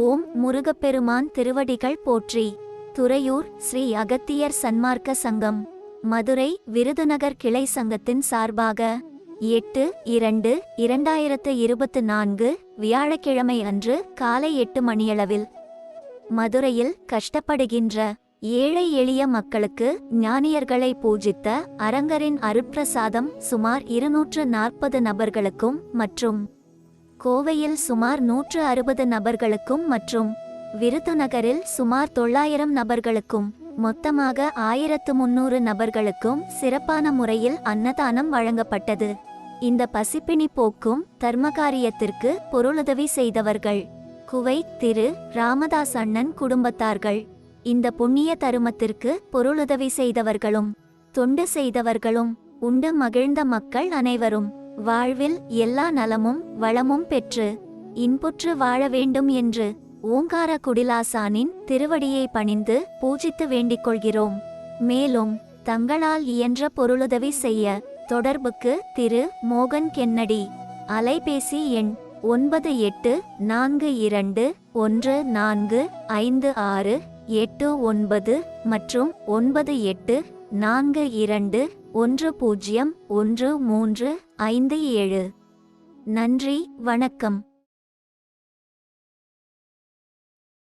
ஓம் முருகப்பெருமான் திருவடிகள் போற்றி. துறையூர் ஸ்ரீ அகத்தியர் சன்மார்க்க சங்கம். மதுரை விருதுநகர் கிளை சங்கத்தின் சார்பாக எட்டு இரண்டு இரண்டாயிரத்து இருபத்து நான்கு வியாழக்கிழமை அன்று காலை எட்டு மணியளவில் மதுரையில் கஷ்டப்படுகின்ற ஏழை எளிய மக்களுக்கு ஞானியர்களை பூஜித்த அரங்கரின் அருட்பிரசாதம் சுமார் இருநூற்று நாற்பது நபர்களுக்கும் மற்றும் கோவையில் சுமார் நூற்று அறுபது நபர்களுக்கும் மற்றும் விருதுநகரில் சுமார் தொள்ளாயிரம் நபர்களுக்கும் மொத்தமாக ஆயிரத்து முன்னூறு நபர்களுக்கும் சிறப்பான முறையில் அன்னதானம் வழங்கப்பட்டது. இந்த பசிப்பிணி போக்கும் தர்மகாரியத்திற்கு பொருளுதவி செய்தவர்கள் குவைத் திரு. ராமதாஸ் அண்ணன் குடும்பத்தார்கள். இந்த புண்ணிய தருமத்திற்கு பொருளுதவி செய்தவர்களும் தொண்டு செய்தவர்களும் உண்டு மகிழ்ந்த மக்கள் அனைவரும். வாழ்வில் எல்லா நலமும் வளமும் பெற்று இன்புற்று வாழ வேண்டும் என்று ஓங்கார குடிலாசானின் திருவடியை பணிந்து பூஜித்து வேண்டிக் கொள்கிறோம். மேலும் தங்களால் இயன்ற பொருளுதவி செய்ய தொடர்புக்கு திரு. மோகன் கென்னடி. அலைபேசி எண் ஒன்பது எட்டு நான்கு இரண்டு ஒன்று நான்கு ஐந்து ஆறு எட்டு ஒன்பது மற்றும் ஒன்பது எட்டு நான்கு இரண்டு ஒன்று பூஜ்ஜியம் ஒன்று மூன்று ஐந்து ஏழு. நன்றி வணக்கம்.